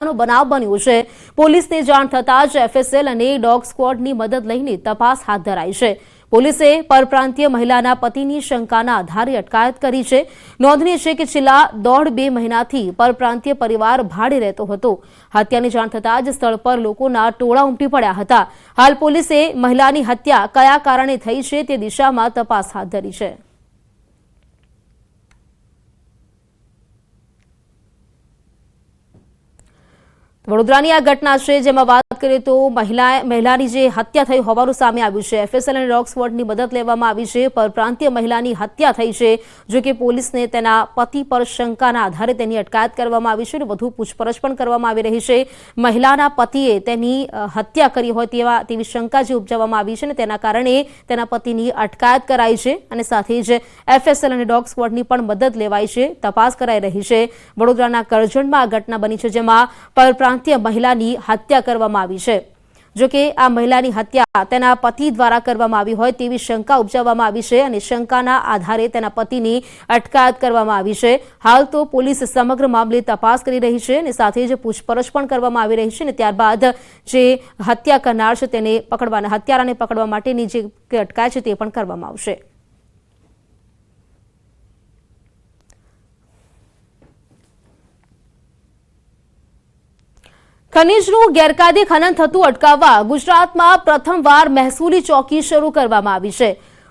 બનાવ બન્યો છે. પોલીસને જાણ થતાં જ એફએસએલ અને ડોગ સ્ક્વોડની મદદ લઈને તપાસ હાથ ધરાઈ છે. પોલીસે પરપ્રાંતીય મહિલાના પતિની શંકાના આધારે અટકાયત કરી છે. નોંધનીય છે કે છેલ્લા દોઢ બે મહિનાથી પરપ્રાંતીય પરિવાર ભાડે રહેતો હતો. હત્યાની જાણ થતાં જ સ્થળ પર લોકોના ટોળા ઉમટી પડ્યા હતા. હાલ પોલીસે મહિલાની હત્યા કયા કારણે થઈ છે તે દિશામાં તપાસ હાથ ધરી છે. વડોદરાની આ ઘટના છે જેમાં વાત કરીએ તો મહિલા મહિલાની જે હત્યા થઈ હોવાનું સામે આવ્યું છે. એફએસએલ અને ડોગ સ્ક્વોડની મદદ લેવામાં આવી છે પરપ્રાંતીય મહિલાની હત્યા થઈ છે, જો કે પોલીસને તેના પતિ પર શંકાના આધારે તેની અટકાયત કરવામાં આવી છે અને વધુ પૂછપરછ પણ કરવામાં આવી રહી છે. મહિલાના પતિએ તેની હત્યા કરી હોય તેવા તેવી શંકા જે ઉપજાવવામાં આવી છે અને તેના કારણે તેના પતિની અટકાયત કરાઈ છે અને સાથે જ એફએસએલ અને ડોગ સ્ક્વોડની પણ મદદ લેવાઈ છે, તપાસ કરાઈ રહી છે. વડોદરાના કરજણમાં આ ઘટના બની છે જેમાં પરપ્રાંતીય મહિલાની હત્યા કરવામાં આવી છે. જોકે આ મહિલાની હત્યા તેના પતિ દ્વારા કરવામાં આવી હોય તેવી શંકા ઉપજાવવામાં આવી છે અને શંકાના આધારે તેના પતિની અટકાયત કરવામાં આવી છે. હાલ તો પોલીસ સમગ્ર મામલે તપાસ કરી રહી છે અને સાથે જ પૂછપરછ પણ કરવામાં આવી રહી છે અને ત્યારબાદ જે હત્યા કરનાર છે તેને પકડવાના, હત્યારાને પકડવા માટેની જે અટકાયત છે તે પણ કરવામાં આવશે. ખનીજનું ગેરકાયદે ખનન થતું અટકાવવા ગુજરાતમાં પ્રથમવાર મહેસૂલી ચોકી શરૂ કરવામાં આવી છે.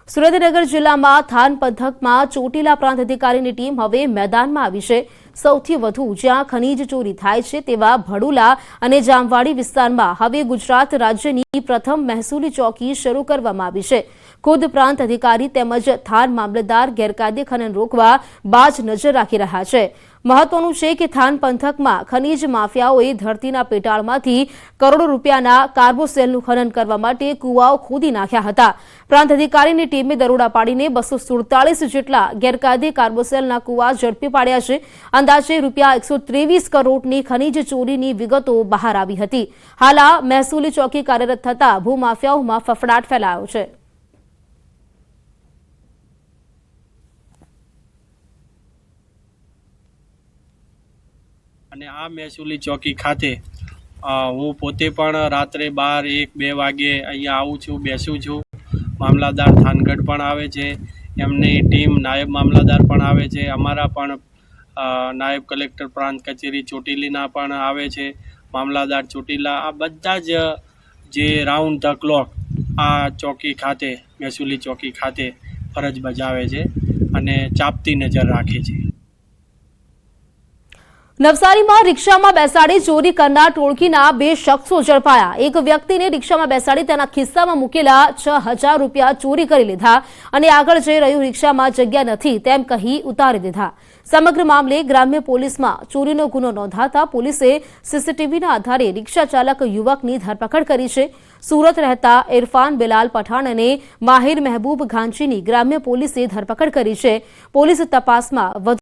સુરેન્દ્રનગર જિલ્લામાં થાન પંથકમાં ચોટીલા પ્રાંત અધિકારીની ટીમ હવે મેદાનમાં આવી છે. સૌથી વધુ જ્યાં ખનીજ ચોરી થાય છે તેવા ભડુલા અને જામવાડી વિસ્તારમાં હવે ગુજરાત રાજ્યની પ્રથમ મહેસૂલી ચોકી શરૂ કરવામાં આવી છે. ખુદ પ્રાંત અધિકારી તેમજ થાન મામલતદાર ગેરકાયદે ખનન રોકવા બાજ નજર રાખી રહ્યા છે. મહત્વનું છે કે થાન પંથકમાં ખનીજ માફિયાઓએ ધરતીના પેટાળમાંથી કરોડો રૂપિયાના કાર્બોસેલનું ખનન કરવા માટે કુવાઓ ખોદી નાખ્યા હતા. પ્રાંત અધિકારીની ટીમે દરોડા પાડીને બસો સુડતાલીસ જેટલા ગેરકાયદે કાર્બોસેલના કુવા ઝડપી પાડ્યા છે અંદાજે રૂપિયા એકસો ત્રેવીસ કરોડની ખનીજ ચોરીની વિગતો બહાર આવી હતી. હાલ આ મહેસૂલી ચોકી કાર્યરત થતાં ભૂમાફિયાઓમાં ફફડાટ ફેલાયો છે. અને આ મહેસૂલી ચોકી ખાતે હું પોતે પણ રાત્રે બાર, એક, બે વાગે અહીંયા આવું છું, બેસું છું. મામલાદાર થાનગઢ પણ આવે છે. એમની ટીમ નાયબ મામલાદાર પણ આવે છે. અમારા પણ નાયબ કલેક્ટર પ્રાંત કચેરી ચોટીલીના પણ આવે છે. મામલાદાર ચોટીલા, આ બધા જ જે રાઉન્ડ ધ ક્લોક આ ચોકી ખાતે, મહેસૂલી ચોકી ખાતે ફરજ બજાવે છે અને ચાપતી નજર રાખે છે. નવસારીમાં રિક્ષામાં બેસાડી ચોરી કરનાર ટોળકીના બે શખ્સો ઝડપાયા. એક વ્યક્તિને રિક્ષામાં બેસાડી તેના ખિસ્સામાં મૂકેલા છ હજાર રૂપિયા ચોરી કરી લીધા અને આગળ જઈ રહ્યું રિક્ષામાં જગ્યા નથી તેમ કહી ઉતારી દીધા. સમગ્ર મામલે ગ્રામ્ય પોલીસમાં ચોરીનો ગુનો નોંધાતા પોલીસે સીસીટીવીના આધારે રિક્ષા ચાલક યુવકની ધરપકડ કરી છે. સુરત રહેતા ઇરફાન બિલાલ પઠાણ અને માહિર મહેબૂબ ઘાંચીની ગ્રામ્ય પોલીસે ધરપકડ કરી છે. પોલીસ તપાસમાં વધુ